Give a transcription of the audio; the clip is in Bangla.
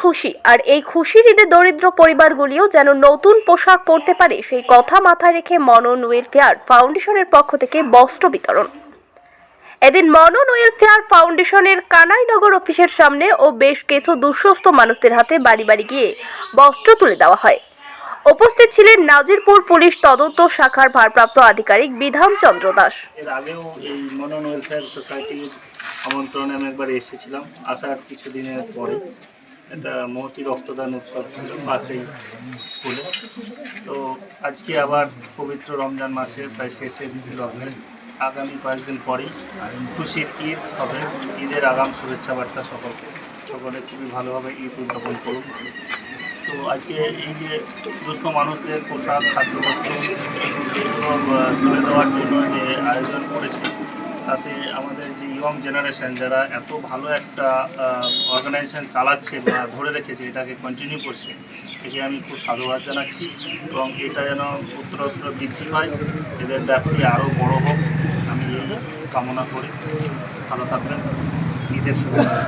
খুশি। আর এই খুশির ঈদে দরিদ্র পরিবারগুলিও যেন নতুন পোশাক পরতে পারে, সেই কথা মাথায় রেখে মনন ওয়েলফেয়ার ফাউন্ডেশনের পক্ষ থেকে বস্ত্র বিতরণ। এদিন মনন ওয়েলফেয়ার ফাউন্ডেশনের কানাইনগর অফিসের সামনে ও বেশ কিছু দুঃস্থ মানুষদের হাতে বাড়ি বাড়ি গিয়ে বস্ত্র তুলে দেওয়া হয়। উপস্থিত ছিলেন নাজিরপুর পুলিশ তদন্ত শাখার ভারপ্রাপ্ত আধিকারিক বিধান চন্দ্র দাস। আমন্ত্রণে আমি একবার এসেছিলাম, আসার কিছুদিনের পরে। একটা মহতি রক্তদান উৎসব ছিল পাশেই স্কুলে। তো আজকে আবার পবিত্র রমজান মাসের প্রায় শেষের লগ্নে আগামী কয়েকদিন পরেই খুশির ঈদ হবে। ঈদের আগাম শুভেচ্ছা বার্তা সকলকে সকলে খুবই ভালোভাবে ঈদ উদযাপন করুন। তো আজকে এই যে দুস্থ মানুষদের পোশাক, খাদ্যবস্ত্র, এগুলো তুলে দেওয়ার জন্য যে আয়োজন করেছে তাতে আমাদের যে ইয়ং জেনারেশন যারা এত ভালো একটা অর্গানাইজেশন চালাচ্ছে বা ধরে রেখেছে, এটাকে কন্টিনিউ করছে থেকে আমি খুব সাধুবাদ জানাচ্ছি এবং এটা যেন উত্তরোত্তর বৃদ্ধি পায়, এদের ব্যাপ্তি আরও বড় হোক, আমি কামনা করি। ভালো থাকবেন। ঈদের শুভেচ্ছা।